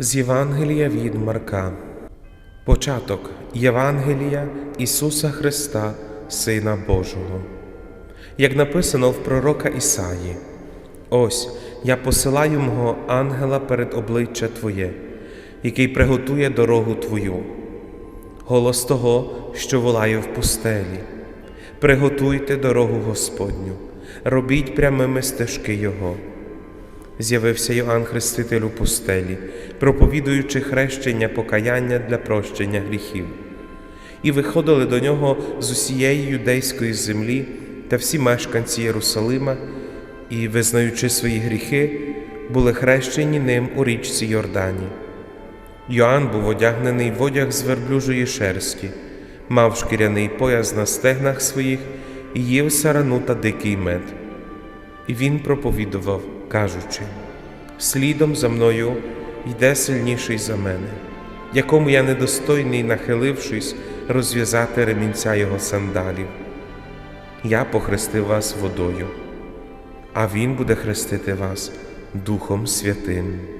З Євангелія від Марка. Початок Євангелія Ісуса Христа, Сина Божого. Як написано в пророка Ісаї: Ось я посилаю мого ангела перед обличчя Твоє, який приготує дорогу Твою. Голос того, що волає в пустелі. Приготуйте дорогу Господню, робіть прямими стежки Його з'явився Йоанн Хреститель у пустелі, проповідуючи хрещення покаяння для прощення гріхів. І виходили до нього з усієї юдейської землі та всі мешканці Єрусалима, і, визнаючи свої гріхи, були хрещені ним у річці Йордані. Йоанн був одягнений в одяг з верблюжої шерсті, мав шкіряний пояс на стегнах своїх і їв сарану та дикий мед. І він проповідував, кажучи: Слідом за мною йде сильніший за мене, якому я недостойний, нахилившись, розв'язати ремінця його сандалів. Я похрестив вас водою, а він буде хрестити вас Духом Святим.